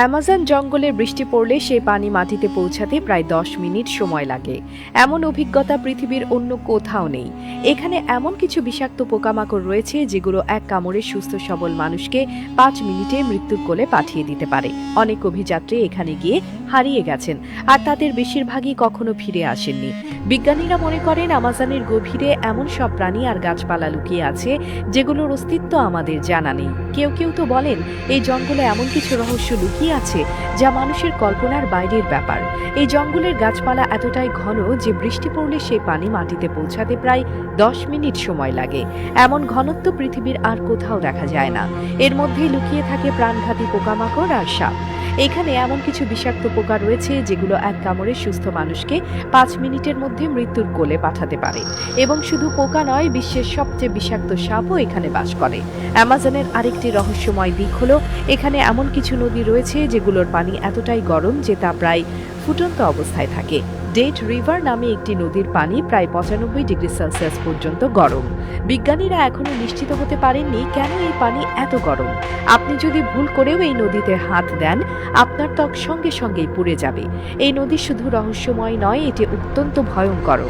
Amazon জঙ্গলে বৃষ্টি পড়লে সেই পানি মাটিতে পৌঁছাতে প্রায় দশ মিনিট সময় লাগে। এমন অভিজ্ঞতা পৃথিবীর অন্য কোথাও নেই। এখানে এমন কিছু বিষাক্ত পোকামাকড় রয়েছে যেগুলো এক কামড়ে সুস্থ সবল মানুষকে পাঁচ মিনিটে মৃত্যুর কোলে পাঠিয়ে দিতে পারে। অনেক অভিযাত্রী এখানে গিয়ে হারিয়ে গেছেন আর তাদের বেশিরভাগই কখনো ফিরে আসেননি। বিজ্ঞানীরা মনে করেন আমাজনের গভীরে এমন সব প্রাণী আর গাছপালা লুকিয়ে আছে যেগুলোর অস্তিত্ব আমাদের জানা নেই। কেউ কেউ তো বলেন, এই জঙ্গলে এমন কিছু রহস্য লুকিয়ে আছে যা মানুষের কল্পনার বাইরের ব্যাপার। এই জঙ্গলের গাছপালা এতটাই ঘন যে বৃষ্টি পড়লে সেই পানি মাটিতে পৌঁছাতে প্রায় দশ মিনিট সময় লাগে। এমন ঘনত্ব পৃথিবীর আর কোথাও দেখা যায় না। এর মধ্যেই লুকিয়ে থাকে প্রাণঘাতী পোকামাকড় আর সাপ। এখানে এমন কিছু বিষাক্ত পোকা রয়েছে যেগুলো এক কামড়ে সুস্থ মানুষকে পাঁচ মিনিটের মধ্যে মৃত্যুর কোলে পাঠাতে পারে। এবং শুধু পোকা নয়, বিশ্বের সবচেয়ে বিষাক্ত সাপও এখানে বাস করে। অ্যামাজনের আরেকটি রহস্যময় দিক হলো, এখানে এমন কিছু নদী রয়েছে যেগুলোর পানি এতটাই গরম যে তা প্রায় ফুটন্ত অবস্থায় থাকে। ডেট রিভার নামে একটি নদীর পানি প্রায় পঁচানব্বই ডিগ্রি সেলসিয়াস পর্যন্ত গরম। বিজ্ঞানীরা এখনও নিশ্চিত হতে পারেননি কেন এই পানি এত গরম। আপনি যদি ভুল করেও এই নদীতে হাত দেন, আপনার ত্বক সঙ্গে সঙ্গেই পুড়ে যাবে। এই নদী শুধু রহস্যময় নয়, এটি অত্যন্ত ভয়ঙ্কর।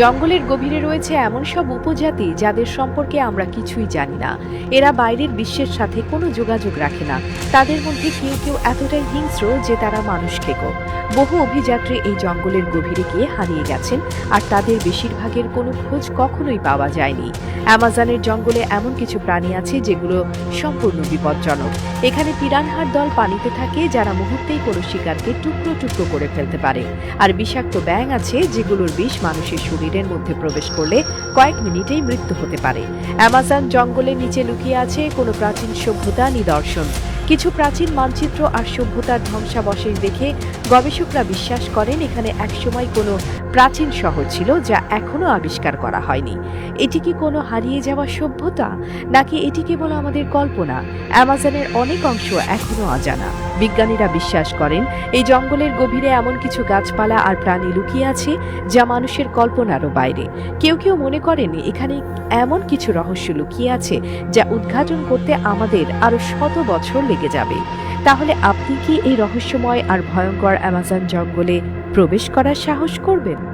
জঙ্গলের গভীরে রয়েছে এমন সব উপজাতি যাদের সম্পর্কে আমরা কিছুই জানি না। এরা বাইরের বিশ্বের সাথে কোনো যোগাযোগ রাখে না। তাদের মধ্যে কেউ কেউ এতটাই হিংস্র যে তারা মানুষ খেকো বহু অভিযাত্রী এই জঙ্গলের গভীরে গিয়ে হারিয়ে গেছেন, আর তাদের বেশিরভাগের কোনো খোঁজ কখনোই পাওয়া যায়নি। অ্যামাজনের জঙ্গলে এমন কিছু প্রাণী আছে যেগুলো সম্পূর্ণ বিপজ্জনক। এখানে পিরানহার দল পানিতে থাকে যারা মুহূর্তেই কোনো শিকারকে টুকরো টুকরো করে ফেলতে পারে। আর বিষাক্ত ব্যাঙ আছে যেগুলোর বিষ মানুষের শরীরের মধ্যে প্রবেশ করলে কয়েক মিনিটেই মৃত্যু হতে পারে। অ্যামাজন জঙ্গলের নিচে লুকিয়ে আছে কোনো প্রাচীন সভ্যতা নিদর্শন। কিছু প্রাচীন মানচিত্র আর সভ্যতার ধ্বংসাবশেষ দেখে গবেষকরা বিশ্বাস করেন এখানে একসময় কোনো প্রাচীন শহর ছিল যা এখনও আবিষ্কার করা হয়নি। এটি কি কোনো হারিয়ে যাওয়া সভ্যতা? নাকি এটি কেবল আমাদের কল্পনা? অ্যামাজনের অনেক অংশ এখনও অজানা। বিজ্ঞানীরা বিশ্বাস করেন, এই জঙ্গলের গভীরে এমন কিছু গাছপালা আর প্রাণী লুকিয়ে আছে যা মানুষের কল্পনারও বাইরে। কেউ কেউ মনে করেন, এখানে এমন কিছু রহস্য লুকিয়ে আছে যা উদ্ঘাটন করতে আমাদের আরও শত বছর লেগে যাবে। তাহলে আপনি কি এই রহস্যময় আর ভয়ঙ্কর অ্যামাজন জঙ্গলে প্রবেশ করার সাহস করবেন?